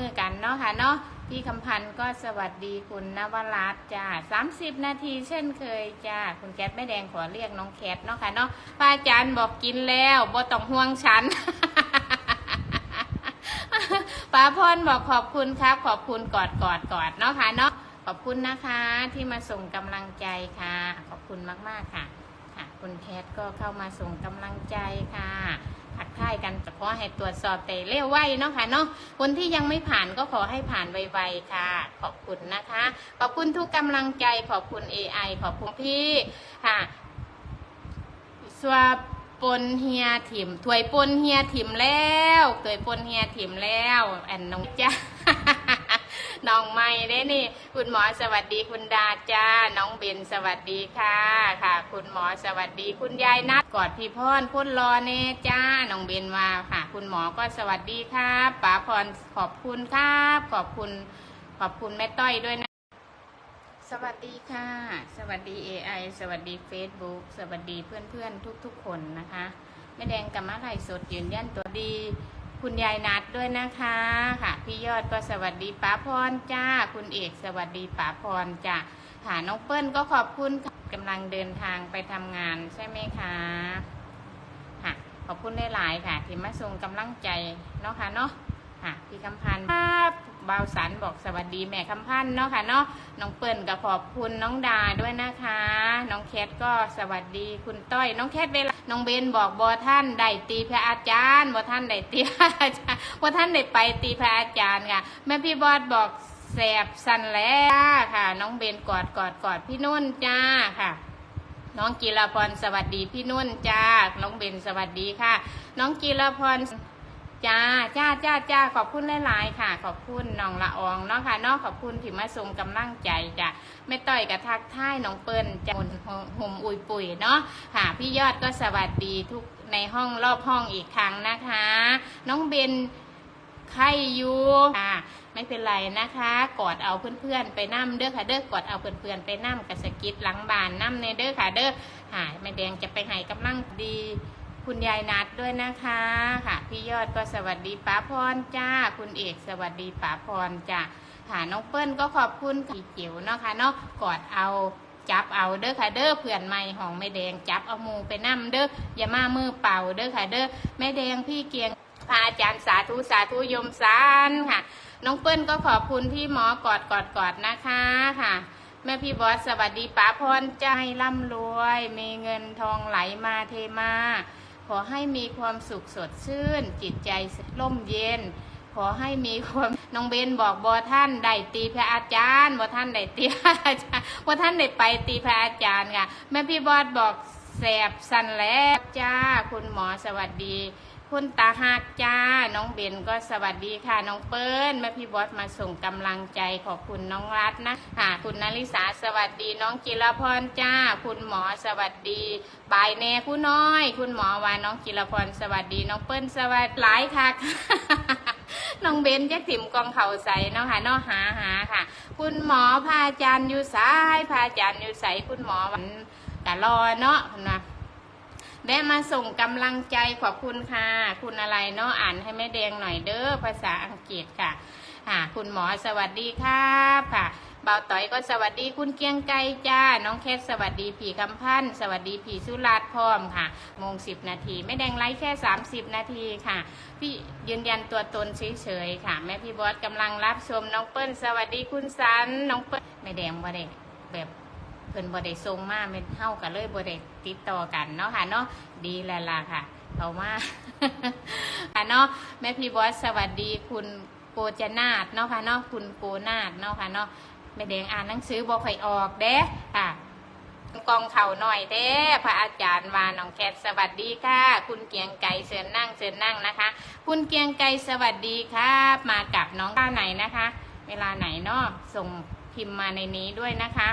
มือกันเนาะค่ะเนาะพี่คำพันธ์ก็สวัสดีคุณนวรัตน์จ้าสามสิบนาทีเช่นเคยจ้าคุณแคทไม่แดงขอเรียกน้องแคทเนาะค่ะเนาะพระอาจารย์บอกกินแล้วบ่ต้องห่วงฉันป้าพรบอกขอบคุณครับ ขอบคุณกอดกอดกอดเนาะค่ะเนาะขอบคุณนะคะที่มาส่งกำลังใจค่ะ ขอบคุณมาก ๆ ค่ะ ค่ะ คุณแคทก็เข้ามาส่งกำลังใจค่ะทักทายกันขอให้ตรวจสอบแต่เร็วไวเนาะค่ะเนาะคนที่ยังไม่ผ่านก็ขอให้ผ่านไวๆค่ะ ขอบคุณนะคะ ขอบคุณทุกกำลังใจขอบคุณ AI ขอบคุณพี่ค่ะสวาปนเฮียถิ่มถวยปนเฮียถิ่มแล้วถวยปนเฮียถิ่มแล้วแอนน้องจ้า น้องไม่ได้นี่ คุณหมอสวัสดีคุณดาจ้า น้องเบนสวัสดีค่ะค่ะ คุณหมอสวัสดีคุณยายนัดกอดพี่พรพุ่นรอเน่จ้า น้องเบนมาค่ะ คุณหมอก็สวัสดีครับป๋าพรขอบคุณครับ ขอบคุณ ขอบคุณแม่ต้อยด้วยนะสวัสดีค่ะ สวัสดี AI สวัสดี Facebook สวัสดีเพื่อนๆ ทุกๆ คนนะคะ แม่แดงกับมะไข่สดยืนยันตัวดี คุณยายนัดด้วยนะคะค่ะพี่ยอดก็สวัสดีป้าพรจ้า คุณเอกสวัสดีป้าพรจ้าค่ะน้องเปิ้ลก็ขอบคุณกำลังเดินทางไปทำงานใช่ไหมคะค่ะขอบคุณหลายๆค่ะที่มาส่งกำลังใจเนาะค่ะเนาะ ค่ะพี่คำพันธ์ครับบาวสันบอกสวัสดีแม่คำพันธ์เนาะค่ะเนาะน้องเปิ้ลก็ขอบคุณน้องดาด้วยนะคะ น้องแคทก็สวัสดีคุณต้อย น้องแคทเวลาน้องเบนบอกบอท่านได้ตีพระอาจารย์บอท่านได้ตีพระอาจารย์บอท่านได้ไปตีพระอาจารย์ค่ะแม่พี่บอสบอกแสบสันแล้วค่ะ น้องเบนกอดกอดกอดพี่นุ่นจ้าค่ะน้องกีรพรสวัสดีพี่นุ่นจ้า น้องเบนสวัสดีค่ะ น้องกีรพร จ้าจ้าจ้าจ้าขอบคุณหลายๆค่ะ ขอบคุณน้องละอองเนาะค่ะเนาะขอบคุณที่มาส่งกำลังใจจ้ะไม่ต่อยกับทักท้ายน้องเปิ้ลจะหุ่นหุ่มอุยปุ๋ยเนาะค่ะ พี่ยอดก็สวัสดีทุกในห้องรอบห้องอีกครั้งนะคะ น้องเบนไข่ยูค่ะไม่เป็นไรนะคะ กอดเอาเพื่อนๆ ไปนั่มเด้อค่ะเด้อกอดเอาเพื่อนๆไปนั่มกับสกิดหลังบานนั่มในเด้อค่ะเด้อค่ะแม่แดงจะไปให้กำลังดี คุณยายนัดด้วยนะคะค่ะพี่ยอดก็สวัสดีป๋าพรจ้า คุณเอกสวัสดีป๋าพรจ้าค่ะน้องเปิ้ลก็ขอบคุณพี่จิ๋วเนาะค่ะเนาะกอดเอาจับเอาเด้อค่ะเด้อเพื่อนใหม่ของแม่แดงจับเอามูไปนั่มเด้ออย่ามามือเปล่าเด้อค่ะเด้อแม่แดงพี่เกียงพระอาจารย์สาธุสาธุยมสารค่ะ น้องเปิ้ลก็ขอบคุณที่หมอกอดกอดกอดนะคะค่ะ แม่พี่บอสสวัสดีป๋าพรใจร่ำรวย มีเงินทองไหลมาเทมา ขอให้มีความสุขสดชื่น จิตใจร่มเย็น ขอให้มีความน้องเบนบอกบอท่านได้ตีพระอาจารย์บอท่านได้ตีพระอาจารย์บอท่านได้ไปตีพระอาจารย์ค่ะแม่พี่บอสบอกแสบสันแล้วจ้าคุณหมอสวัสดี คุณตาหักจ้า น้องเบนก็สวัสดีค่ะ น้องเปิ้ลแม่พี่บอสมาส่งกำลังใจขอบคุณน้องรัตนะค่ะคุณนาริสาสวัสดี น้องจิรพรจ้า คุณหมอสวัสดีบายแน่ผู้น้อย คุณหมอวาน้องจิรพรสวัสดี น้องเปิ้ลสวัสดีหลายค่ะน้องเบนจะถิ่มกองเข่าใสเนาะค่ะเนาะหาหาค่ะ คุณหมอพาจารย์อยู่สายพาอาจารย์อยู่ใสคุณหมอวันกะรอเนาะนะ แวะมาส่งกำลังใจขอบคุณค่ะ คุณอะไรเนาะอ่านให้แม่แดงหน่อยเด้อภาษาอังกฤษค่ะค่ะ คุณหมอสวัสดีครับค่ะเบาต่อยก็สวัสดีคุณเกียงไกรจ้า น้องแคทสวัสดีผีคำพันสวัสดีผีสุราษฎร์พร้อมค่ะโมงสิบนาทีแม่แดงไลฟ์แค่สามสิบนาทีค่ะ พี่ยืนยันตัวตนเฉยๆค่ะ แม่พี่บอสกำลังรับชมน้องเปิ้ลสวัสดีคุณสันน้องเปิ้ลแม่แดงบ่ได้แบบ เพิ่นบ่ได้ส่งมาเป็นเฮากันเลยบ่ได้ติดต่อกันเนาะค่ะเนาะดีแล้วล่ะค่ะเอามาค่ะเนาะแม่พี่บอสสวัสดีคุณโกจนาดเนาะค่ะเนาะคุณโกนาดเนาะค่ะเนาะแม่แดงอ่านหนังสือบ่ค่อยออกเด้ค่ะกองเข่าหน่อยเด้พระอาจารย์วาน้องแคทสวัสดีค่ะ คุณเกียงไก่เชิญนั่งเชิญนั่งนะคะ คุณเกียงไก่สวัสดีครับมากับน้องท่าไหนนะคะ เวลาไหนเนาะส่งพิมพ์มาในนี้ด้วยนะคะ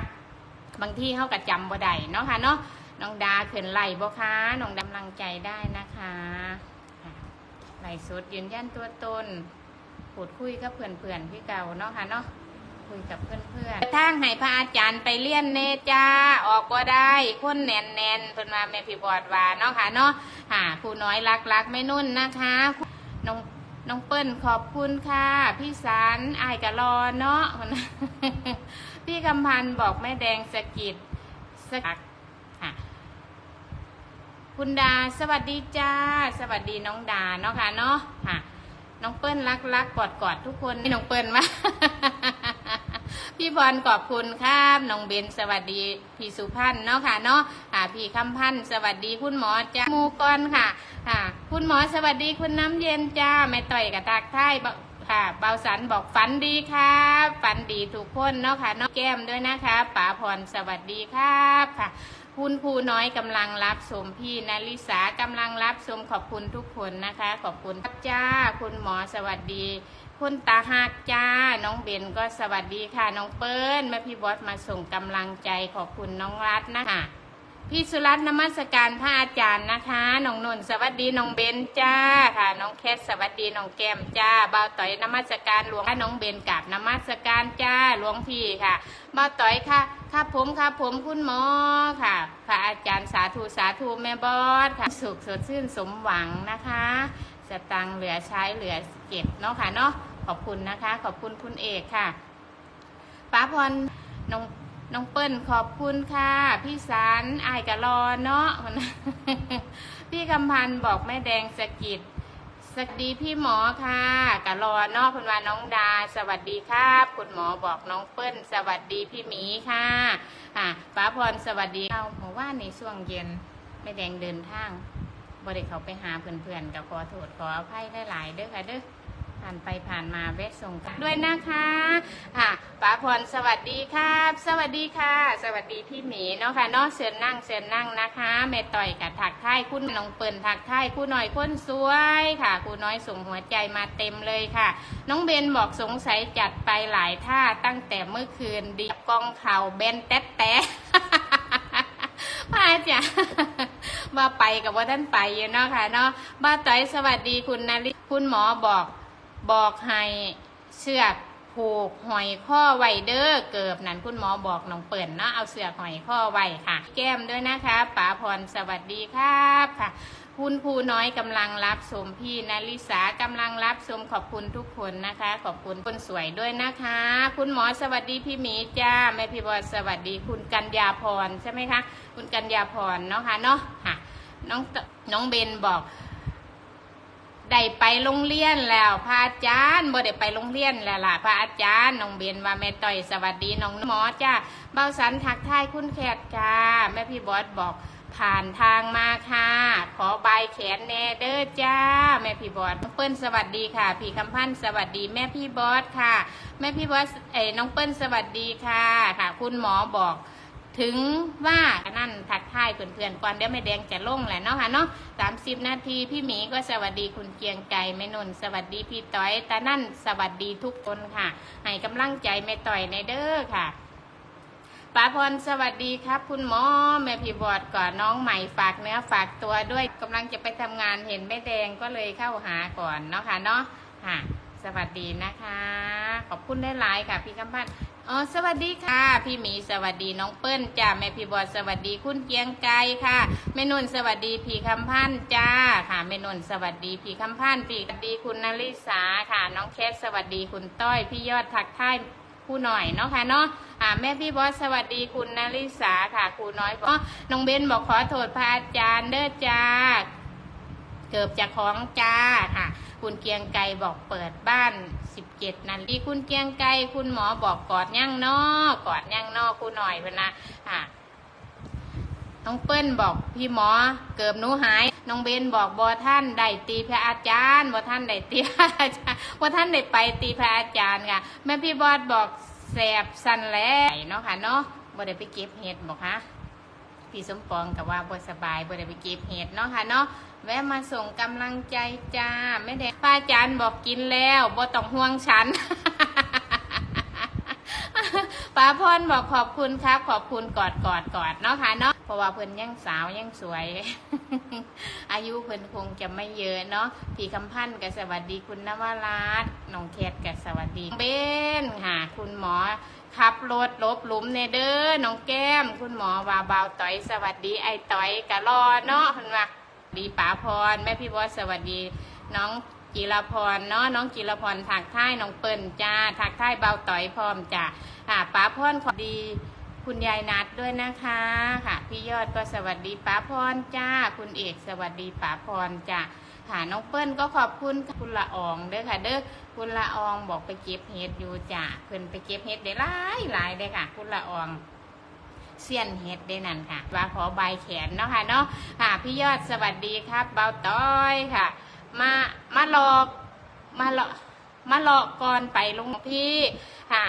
บางที่เขาก็จำบ่ได้เนาะค่ะเนาะน้องดาเขินไหลบ่คะน้องดำลังใจได้นะคะไหลสุดยืนยันตัวตนพูดคุยกับเพื่อนๆพี่เก่าเนาะค่ะเนาะคุยกับเพื่อนๆทางให้พระอาจารย์ไปเลี่ยนเนจ้าออกก็ได้คนแน่นแน่นเพิ่นมาแม่พี่บอดว่าเนาะค่ะเนาะค่ะครูน้อยรักรักไม่นุ่นนะคะน้อง น้องเปิ้ลขอบคุณค่ะ พี่สันอายกะรอเนาะพี่กำพันบอกแม่แดงสกิดสกักค่ะคุณดาสวัสดีจ้า สวัสดีน้องดาเนาะค่ะเนาะค่ะ น้องเปิ้ลรักรักกอดกอดทุกคนนี่น้องเปิ้ลมา บอลขอบคุณครับน้องเบนสวัสดีพี่สุพันธ์เนาะค่ะเนาะค่ะพี่คำพันธ์สวัสดีคุณหมอจ้ามูกรค่ะค่ะ คุณหมอสวัสดีคุณน้ำเย็นจ้าแม่ต่อยกับตากไทยบอกค่ะเบาสันบอกฝันดีครับฝันดีทุกคนเนาะค่ะเนาะแก้มด้วยนะคะป๋าพรสวัสดีครับค่ะคุณครูน้อยกำลังรับชมพี่นาริสากำลังรับชมขอบคุณทุกคนนะคะ ขอบคุณครับจ้า คุณหมอสวัสดี คุณตาหักจ้า น้องเบนก็สวัสดีค่ะ น้องเปิ้ลแม่พี่บอสมาส่งกำลังใจขอบคุณน้องรัตน์นะคะพี่สุรัตน์นมัสการพระอาจารย์นะคะ น้องนนท์สวัสดีน้องเบนจ้าค่ะ น้องแคทสวัสดีน้องแก้มจ้าบ่าวต่อยนมัสการหลวงน้องเบนกับนมัสการจ้าหลวงพี่ค่ะบ่าวต่อยค่ะครับผมครับผมคุณหมอค่ะ พระอาจารย์สาธุสาธุแม่บอสค่ะ สุขสดชื่นสมหวังนะคะ สตังเหลือใช้เหลือเก็บเนาะค่ะเนาะ ขอบคุณนะคะ ขอบคุณคุณเอกค่ะป้าพรน้องน้องเปิ้ลขอบคุณค่ะ พี่สารอายกะรอเนาะพี่กำพันธ์บอกแม่แดงสกิดสวัสดีพี่หมอค่ะกะรอเนาะคุณว่าน้องดา สวัสดีครับ คุณหมอบอกน้องเปิ้ล สวัสดีพี่หมีค่ะอะป้าพรสวัสดีเอาผมว่าในช่วงเย็นแม่แดงเดินทางบริเขาไปหาเพื่อนๆกับขอโทษขออภัยหลายๆเด้อค่ะเด้อ ผ่านไปผ่านมาแวะส่งกันด้วยนะคะค่ะป้าพรสวัสดีครับ สวัสดีค่ะ สวัสดีพี่หมีเนาะค่ะเนาะเชิญนั่งเชิญนั่งนะคะแม่ต่อยกับถักท้ายคุณน้องเปิ่นถักท้ายคู่หน่อยคนสวยค่ะครูน้อยส่งหัวใจมาเต็มเลยค่ะ น้องเบนบอกสงสัยจัดไปหลายท่าตั้งแต่เมื่อคืนดีกองเข่าเบนแต๊ะแต๊ะป้าจ้ะว่าไปกับว่าท่านไปเนาะค่ะเนาะบ้าต้อยสวัสดีคุณนาริคุณหมอบอก บอกให้เชือกผูกหอยข้อไวเด้อเกิบนั่นคุณหมอบอกน้องเปิ่นเนาะเอาเสือกหอยข้อไวค่ะ แก้มด้วยนะคะป๋าพรสวัสดีครับค่ะ คุณครูน้อยกำลังรับชมพี่นาริสากำลังรับชมขอบคุณทุกคนนะคะ ขอบคุณคนสวยด้วยนะคะ คุณหมอสวัสดีพี่หมีจ้าแม่พี่บอลสวัสดี คุณกัญญาพรใช่ไหมคะ คุณกัญญาพรเนาะค่ะเนาะค่ะ น้องน้องเบนบอก ได้ไปโรงเรียนแล้วพระอาจารย์บ่ได้ไปโรงเรียนแล้วล่ะพระอาจารย์น้องเบนว่าแม่ต่อยสวัสดีน้องหมอจ้าเบาสันทักทายคุณแขกจ้าแม่พี่บอสบอกผ่านทางมาค่ะ ขอใบแขนแน่เด้อจ้า แม่พี่บอสน้องเปิ้ลสวัสดีค่ะ พี่คำพันธ์สวัสดีแม่พี่บอสค่ะ แม่พี่บอสเอ้ยน้องเปิ้ลสวัสดีค่ะค่ะ คุณหมอบอก ถึงว่านั่นทักทายเพื่อนๆก่อนเดี๋ยวแม่แดงจะลงแหละเนาะค่ะเนาะสามสิบนาทีพี่หมีก็สวัสดีคุณเกียงไก่แม่นนท์สวัสดีพี่ต้อยตานั่นสวัสดีทุกคนค่ะให้กำลังใจแม่ต่อยในเด้อค่ะป้าพรสวัสดีครับ คุณหมอแม่พี่บอดก่อนน้องใหม่ฝากเนื้อฝากตัวด้วยกำลังจะไปทำงานเห็นแม่แดงก็เลยเข้าหาก่อนเนาะค่ะเนาะค่ะ สวัสดีนะคะ ขอบคุณได้หลายค่ะ พี่คำพัน อ๋อสวัสดีค่ะ พี่หมีสวัสดีน้องเปิ้ลจ้าแม่พี่บอดสวัสดีคุณเกียงไกรค่ะแม่นุ่นสวัสดีพี่คำพันธ์จ้าค่ะแม่นุ่นสวัสดีพี่คำพันธ์พี่สวัสดีคุณนลิสาค่ะ น้องแคทสวัสดีคุณต้อยพี่ยอดทักทายครูหน่อยเนาะค่ะเนาะอ่าแม่พี่บอสสวัสดีคุณนาริสาค่ะครูน้อยบอกน้องเบนบอกขอโทษพระอาจารย์เด้อจ้าเกิบจากของจ้าค่ะ คุณเกียงไกรบอกเปิดบ้านสิบเจ็ดนาทีคุณเกียงไกรคุณหมอบอกกอดยั่งนอกกอดยั่งนอกครูหน่อยพนนะค่ะน้องเปิ้ลบอกพี่หมอเกิบหนูหาย น้องเบนบอกบอท่านได้ตีพระอาจารย์บอท่านได้ตีพระอาจารย์บอท่านได้ไปตีพระอาจารย์ค่ะแม่พี่บอสบอกแสบสันแหล้วเนาะค่ะเนาะบ่ได้ไปเก็บเห็ดบอกคะ พี่สมปองกับว่าบ่สบายบ่ได้ไปเก็บเห็ดเนาะค่ะเนาะแวะมาส่งกำลังใจจ้าไม่ได้พระอาจารย์บอกกินแล้วบ่ต้องห่วงฉันป้าพรบอกขอบคุณครับ ขอบคุณกอดกอดกอดเนาะค่ะเนาะเพราะว่าเพิ่นยังสาวยังสวย อายุเพิ่นคงจะไม่เยอะเนาะพี่คำพันธ์ก็สวัสดีคุณนวราชน้องแคทก็สวัสดีเบนค่ะ คุณหมอ ขับรถลบหลุมเนเด้อน้องแก้ม คุณหมอว่าเบาต่อย สวัสดีไอต่อยกะรอเนาะเพิ่นว่าดีป๋าพร แม่พี่บอสสวัสดี น้องเจจิรพรเนาะน้องจิรพรถักท้ายน้องเปิ้ลจ้าถักท้ายเบาต่อยพร้อมจ้าค่ะป้าพรขอดีคุณยายนัดด้วยนะคะค่ะ พี่ยอดก็สวัสดีป้าพรจ้า คุณเอกสวัสดีป้าพรจ้า ค่ะน้องเปิ้ลก็ขอบคุณคุณละอองเด้อค่ะเด้อคุณละอองบอกไปเก็บเห็ดอยู่จ้าเพิ่นไปเก็บเห็ดได้หลายหลายเด้อค่ะ คุณละอองเสี้ยนเฮ็ดได้นั่นค่ะว่าขอใบแขนเนาะค่ะเนาะค่ะพี่ยอดสวัสดีครับเบาต้อยค่ะ มามาหลอกมาหลอกมาหลอกก่อนไปลงพี่ค่ะ